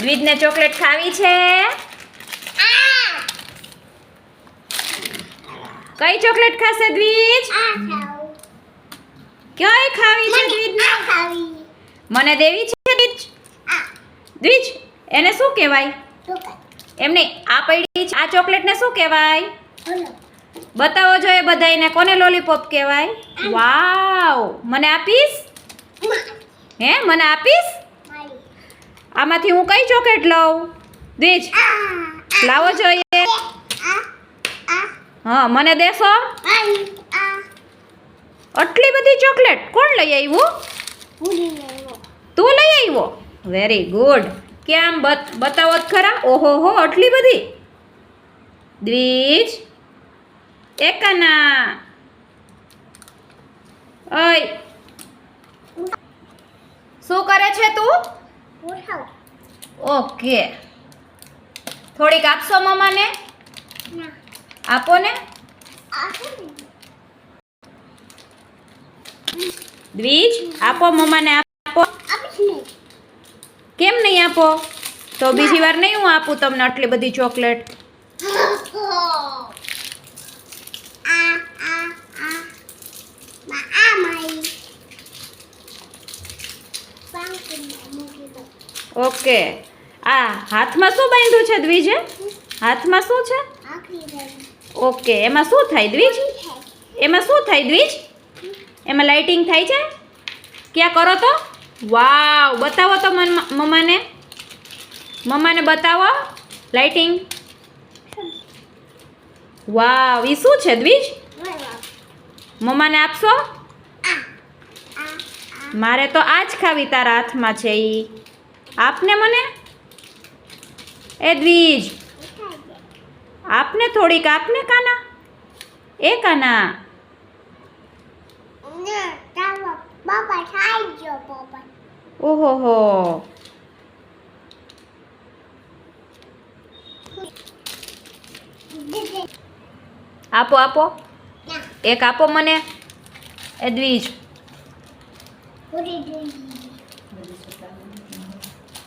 દ્વિજને chocolate ખાવી છે? કઈ ચોકલેટ ખાશે દ્વિજ? કઈ ખાવી છે દ્વિજને? મને દેવી છે દ્વિજ? દ્વિજ એને શું કહેવાય? એમને આ પડી આ ચોકલેટને શું કહેવાય? બતાવો જોઈએ બધાયને કોને લોલીપોપ કહેવાય? વાવ! મને આપીશ? હે મને આપીશ? આમાંથી હું કઈ ચોકલેટ લઉં? દેજ. લાવો જોઈએ. હા, મને દેશો. આટલી બધી ચોકલેટ કોણ લઈ આવ્યું? તું લઈ આવ્યો? વેરી ગુડ કેમ બત, બતાવો ખરા? ઓહો હો આટલી બધી. દ્વિજ એકાના. ઓય. શું કરે છે તું? ઓકે. થોડીક આપશો મમ્માને આપો ને. દ્વિજ આપો મમ્માને આપો. કેમ નહીં આપો? તો બીજી વાર નહીં હું આપું તમને આટલી બધી ચોકલેટ. ઓકે. આ હાથમાં શું બાંધ્યું છે દ્વિજે? હાથમાં શું છે? ઓકે એમાં શું થાય દ્વિજ? એમાં શું થાય દ્વિજ? એમાં લાઇટિંગ થાય છે? ક્યાં કરો તો? વાવ બતાવો તો મન- મમ્માને. મમ્માને બતાવો. લાઇટિંગ. વાવ એ શું છે દ્વિજ? મમ્માને આપશો? મારે તો આ જ ખાવી તારા હાથમાં છે ઈ. આપને મને એ દ્વિજ આપને થોડીક આપને કાના એ કાના બાબા ખાઈ ગયો બાબા ઓહો હો આપો આપો એક આપો મને એ દ્વિજ પૂરી જોઈ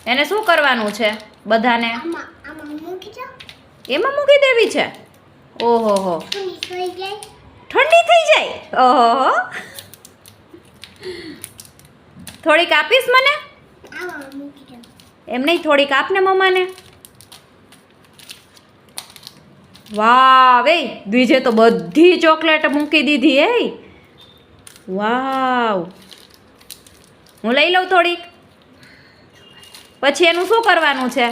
એને શું કરવાનું છે બધાને? એમાં મૂકી દેવી છે? ઓહો હો. ઠંડી થઈ જાય. ઓહો હો. થોડીક આપીશ મને? એમ નહીં થોડીક આપને મમ્માને? વાવ એ દ્વિજે તો બધી ચોકલેટ મૂકી દીધી એ વાવ. હું લઈ લઉં થોડીક? પછી એનું શું કરવાનું છે?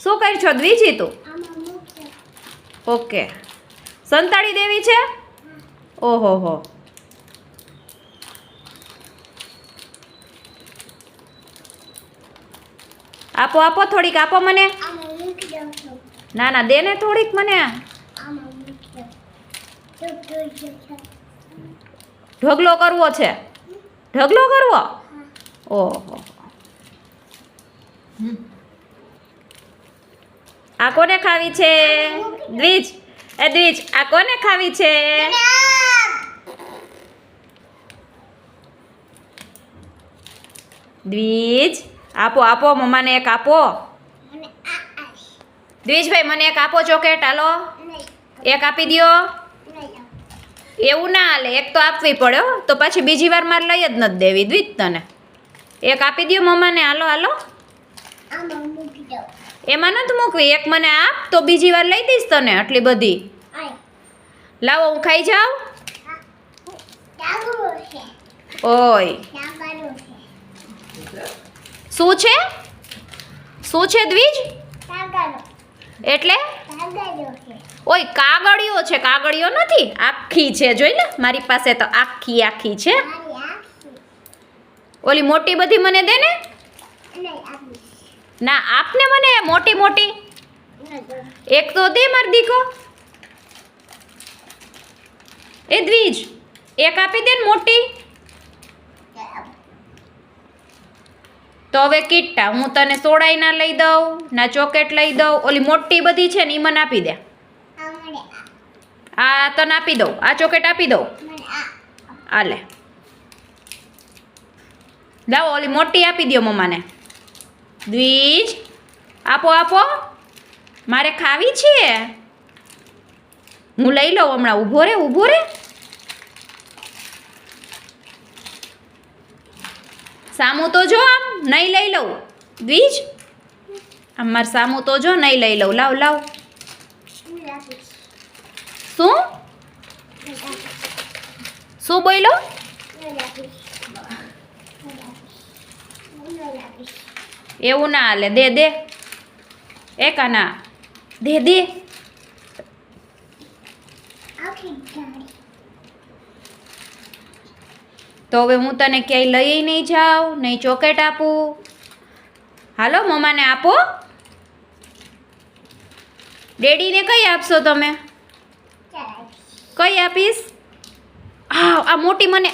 શું કરશો દ્વિજી તું? આમાં મૂકી દો ઓકે. સંતાડી દેવી છે? ઓહો હો. આપો આપો થોડીક, આપો મને. છો ના ના, દે ને થોડીક મને. ઢગલો કરવો છે. ઢગલો કરવો? ઓહો. આ કોને ખાવી છે? દ્વિજ. એ દ્વિજ આ કોને ખાવી છે? દ્વિજ આપો આપો મમ્માને એક આપો. દ્વિજભાઈ મને એક આપો ચોકેટ હાલો. એક આપી દ્યો. એવું ના હાલે એક તો આપવી પડ્યો તો પછી બીજી વાર મારે લઈ જ નથી દેવી દ્વિજ તને. એક આપી દ્યો મમ્માને હાલો હાલો. દો એમાં નથી મૂકવી. એક મને આપ તો બીજી વાર લઈ દઈશ તને આટલી બધી. લાવો હું ખાઈ જાઉં? ઓય. શું છે? શું છે દ્વિજ? એટલે? ઓય કાગળિયો છે. કાગળિયો નથી. આખી છે. જોઈ ને મારી પાસે તો આખી આખી છે. ઓલી મોટી બધી મને દે ને. નહીં આપી. ના, આપને મને મોટી મોટી. એક તો દે માર દીકો. એ દ્વિજ, એક આપી દે મોટી. તો હવે કિટ્ટા, હું તને સોડાઈ ના લઈ દઉં, ના ચોકેટ લઈ દઉં, ઓલી મોટી બધી છે ને એ મને આપી દે. આ તને આપી દઉં, આ ચોકેટ આપી દઉં. મને આ આ લે લાવો, ઓલી મોટી આપી દો મમ્માને. દ્વિજ. આપો આપો. મારે ખાવી છે? હું લઈ લઉં હમણાં. ઊભો રે ઊભો રે. સામું તો જો આમ, નહીં લઈ લઉં. દ્વિજ. આમ મારે સામું તો જો, નહીં લઈ લઉં. લાવ લાવ. શું? શું બોલ્યો એવું ના હાલે. દે દે. એ કાના. દે દે. તો હવે હું તને ક્યાંય લઈ નહીં જાઉં નહીં ચોકેટ આપું. હાલો મમ્માને આપો. ડેડીને કઈ આપશો તમે? કઈ આપીશ? હા આ મોટી મને.